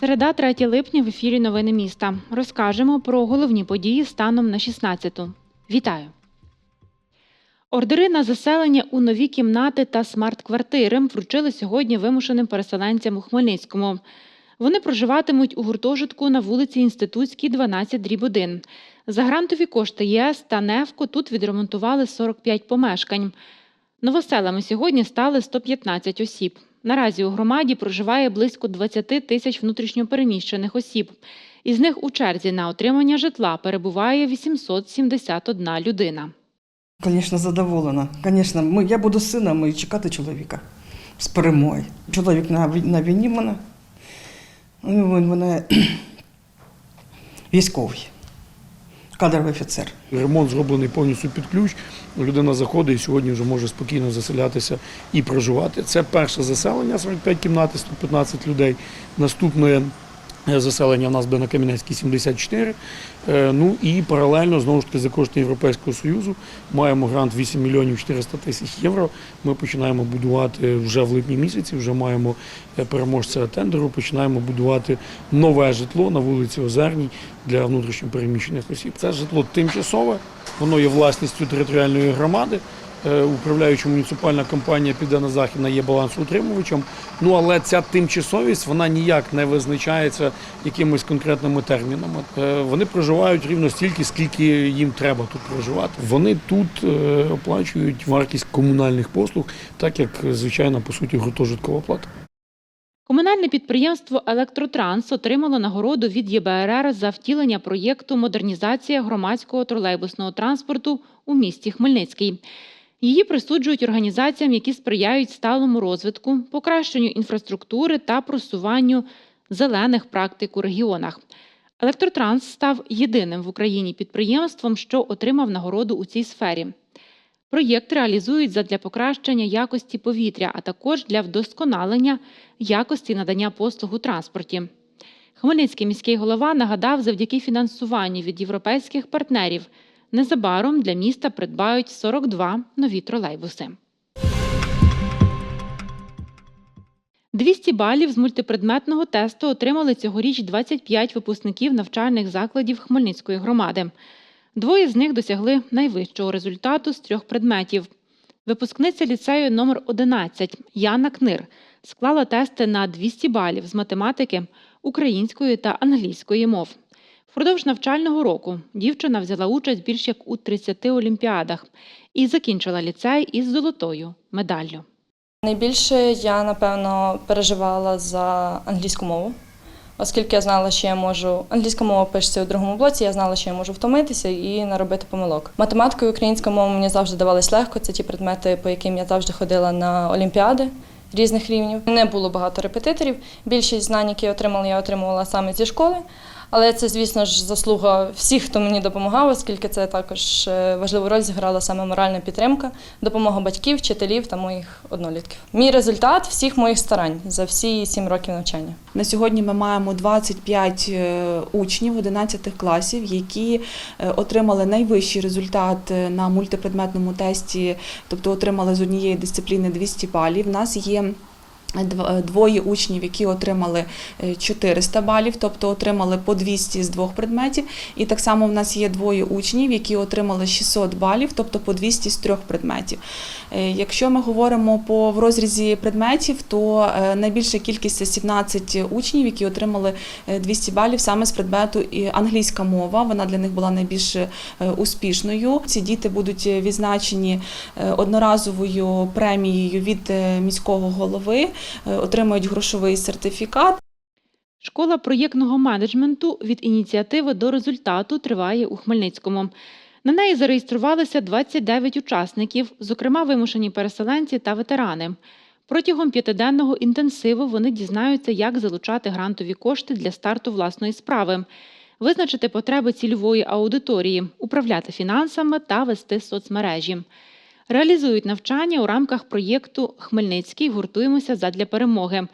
Середа 3 липня в ефірі Новини міста. Розкажемо про головні події станом на 16-ту. Вітаю! Ордери на заселення у нові кімнати та смарт-квартири вручили сьогодні вимушеним переселенцям у Хмельницькому. Вони проживатимуть у гуртожитку на вулиці Інститутській, 12 дріб 1. За грантові кошти ЄС та НЕФКО тут відремонтували 45 помешкань. Новоселами сьогодні стали 115 осіб. Наразі у громаді проживає близько 20 тисяч внутрішньопереміщених осіб. Із них у черзі на отримання житла перебуває 871 людина. Звісно, задоволена. Звісно, ми, я буду сином і чекати чоловіка з перемоги. Чоловік на війні мене. Ну, Він мене військовий, кадровий офіцер. Ремонт зроблений повністю під ключ. Людина заходить і сьогодні вже може спокійно заселятися і проживати. Це перше заселення, 45 кімнат, і 115 людей. Наступне заселення у нас буде на Кам'янецькій 74. Е, Ну і паралельно, знову ж таки, за кошти Європейського Союзу маємо грант 8 мільйонів 400 тисяч євро. Ми починаємо будувати вже в липні місяці, вже маємо е, переможця тендеру, починаємо будувати нове житло на вулиці Озерній для внутрішньопереміщених осіб. Це житло тимчасове, воно є власністю територіальної громади. Е, Управляюча муніципальна компанія Південна Західна є балансоутримувачем. Ну але ця тимчасовість вона ніяк не визначається якимись конкретними термінами. Е, Вони проживають рівно стільки, скільки їм треба тут проживати. Вони тут е, оплачують вартість комунальних послуг, так як звичайно по суті гуртожиткова плата. Комунальне підприємство Електротранс отримало нагороду від ЄБРР за втілення проєкту Модернізація громадського тролейбусного транспорту у місті Хмельницький. Її присуджують організаціям, які сприяють сталому розвитку, покращенню інфраструктури та просуванню зелених практик у регіонах. Електротранс став єдиним в Україні підприємством, що отримав нагороду у цій сфері. Проєкт реалізують задля покращення якості повітря, а також для вдосконалення якості надання послуг у транспорті. Хмельницький міський голова нагадав, завдяки фінансуванню від європейських партнерів незабаром для міста придбають 42 нові тролейбуси. 200 балів з мультипредметного тесту отримали цьогоріч 25 випускників навчальних закладів Хмельницької громади. Двоє з них досягли найвищого результату з трьох предметів. Випускниця ліцею номер 11 Яна Книр склала тести на 200 балів з математики, української та англійської мов. Впродовж навчального року дівчина взяла участь більш як у 30 олімпіадах і закінчила ліцей із золотою медаллю. Найбільше я, напевно, переживала за англійську мову, оскільки я знала, що я можу. Англійська мова пишеться у другому блоці, я знала, що я можу втомитися і наробити помилок. Математика і українська мова мені завжди давались легко. Це ті предмети, по яким я завжди ходила на олімпіади різних рівнів. Не було багато репетиторів. Більшість знань, які я отримала, я отримувала саме зі школи. Але це, звісно ж, заслуга всіх, хто мені допомагав, оскільки це також е, важливу роль зіграла саме моральна підтримка, допомога батьків, вчителів та моїх однолітків. Мій результат всіх моїх старань за всі сім років навчання. На сьогодні ми маємо 25 е, учнів 11 класів, які е, отримали найвищий результат на мультипредметному тесті, тобто отримали з однієї дисципліни 200 балів. У нас є Двоє учнів, які отримали е, 400 балів, тобто отримали по 200 з двох предметів. І так само в нас є двоє учнів, які отримали 600 балів, тобто по 200 з трьох предметів. Е, Якщо ми говоримо по в розрізі предметів, то е, найбільша кількість це 17 учнів, які отримали е, 200 балів саме з предмету і англійська мова. Вона для них була найбільш е, успішною. Ці діти будуть відзначені е, одноразовою премією від е, міського голови, е, отримують грошовий сертифікат. Школа проєктного менеджменту від ініціативи до результату триває у Хмельницькому. На неї зареєструвалися 29 учасників, зокрема вимушені переселенці та ветерани. Протягом п'ятиденного інтенсиву вони дізнаються, як залучати грантові кошти для старту власної справи, визначити потреби цільової аудиторії, управляти фінансами та вести соцмережі. Реалізують навчання у рамках проєкту Хмельницький гуртуємося задля перемоги,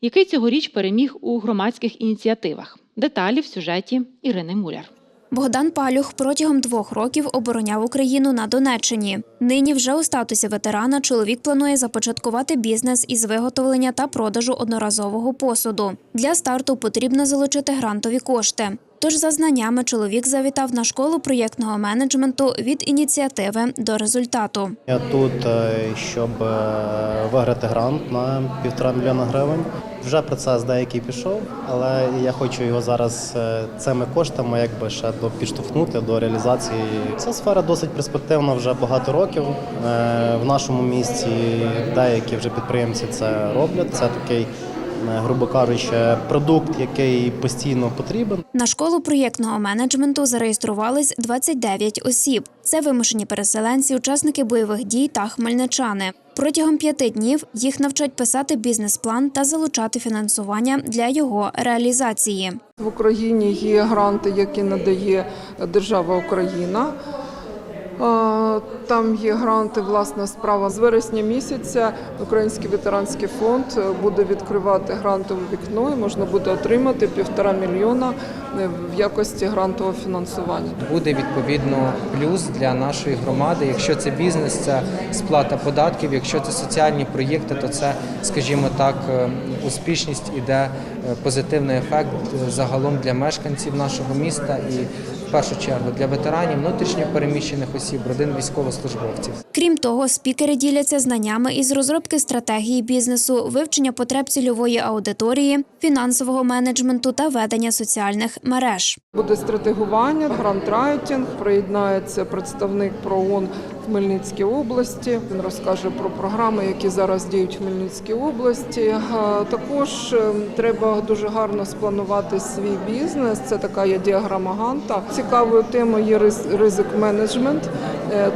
який цьогоріч переміг у громадських ініціативах. Деталі в сюжеті Ірини Муляр. Богдан Палюх протягом двох років обороняв Україну на Донеччині. Нині вже у статусі ветерана чоловік планує започаткувати бізнес із виготовлення та продажу одноразового посуду. Для старту потрібно залучити грантові кошти. Тож, за знаннями, чоловік завітав на школу проєктного менеджменту від ініціативи до результату. Я тут, е, щоб е, виграти грант на півтора мільйона гривень. Вже процес деякий пішов, але я хочу його зараз е, цими коштами якби ще до підштовхнути до реалізації. Ця сфера досить перспективна вже багато років. В нашому місті деякі вже підприємці це роблять. Це такий, грубо кажучи, продукт, який постійно потрібен. На школу проєктного менеджменту зареєструвались 29 осіб. Це вимушені переселенці, учасники бойових дій та хмельничани. Протягом п'яти днів їх навчать писати бізнес-план та залучати фінансування для його реалізації. В Україні є гранти, які надає держава Україна. Е, Там є гранти, власна справа. З вересня місяця Український ветеранський фонд буде відкривати грантове вікно і можна буде отримати півтора мільйона е, в якості грантового фінансування. буде відповідно плюс для нашої громади. Якщо це бізнес, це сплата податків. Якщо це соціальні проєкти, то це, скажімо так, е, успішність іде е, позитивний ефект е, загалом для мешканців нашого міста і в першу чергу для ветеранів, внутрішньо переміщених осіб, родин військовослужбовців. Крім того, спікери діляться знаннями із розробки стратегії бізнесу, вивчення потреб цільової аудиторії, фінансового менеджменту та ведення соціальних мереж. Буде стратегування, грантрайтинг, приєднається представник ПРООН Хмельницькій області. Він розкаже про програми, які зараз діють в Хмельницькій області. Е, Також е, треба дуже гарно спланувати свій бізнес. Це така є діаграма Ганта. Цікавою темою є риз- ризик менеджмент,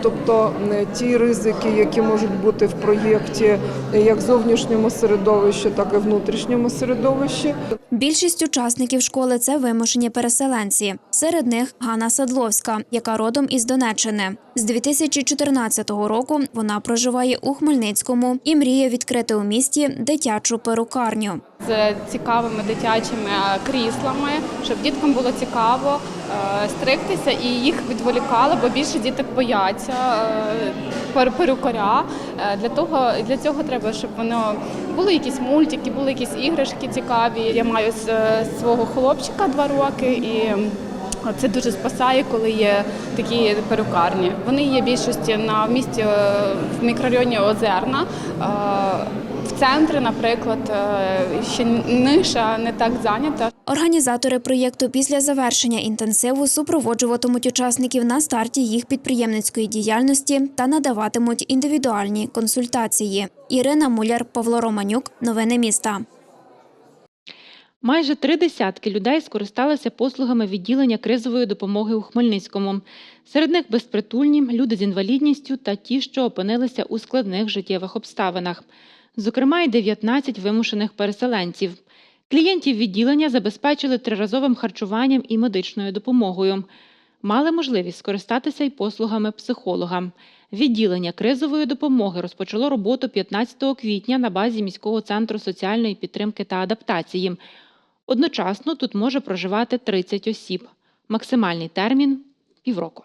тобто е, ті ризики, які можуть бути в проєкті е, як зовнішньому середовищі, так і внутрішньому середовищі. Більшість учасників школи це вимушені переселенці. Серед них Ганна Садловська, яка родом із Донеччини. З 2014 року вона проживає у Хмельницькому і мріє відкрити у місті дитячу перукарню. З цікавими дитячими кріслами, щоб діткам було цікаво е, стригтися і їх відволікали, бо більше діток бояться е, перукаря. Е, Для того для цього треба, щоб воно були якісь мультики, були якісь іграшки цікаві. Я маю свого хлопчика два роки і. Це дуже спасає, коли є такі перукарні. Вони є більшості на е, в мікрорайоні Озерна. В центрі, наприклад, е, ще ниша не так зайнята. Організатори проєкту після завершення інтенсиву супроводжуватимуть учасників на старті їх підприємницької діяльності та надаватимуть індивідуальні консультації. Ірина Муляр, Павло Романюк. Новини міста. Майже три десятки людей скористалися послугами відділення кризової допомоги у Хмельницькому. Серед них безпритульні, люди з інвалідністю та ті, що опинилися у складних життєвих обставинах. Зокрема, й 19 вимушених переселенців. Клієнтів відділення забезпечили триразовим харчуванням і медичною допомогою. Мали можливість скористатися й послугами психолога. Відділення кризової допомоги розпочало роботу 15 квітня на базі міського центру соціальної підтримки та адаптації. Одночасно тут може проживати 30 осіб. Максимальний термін півроку.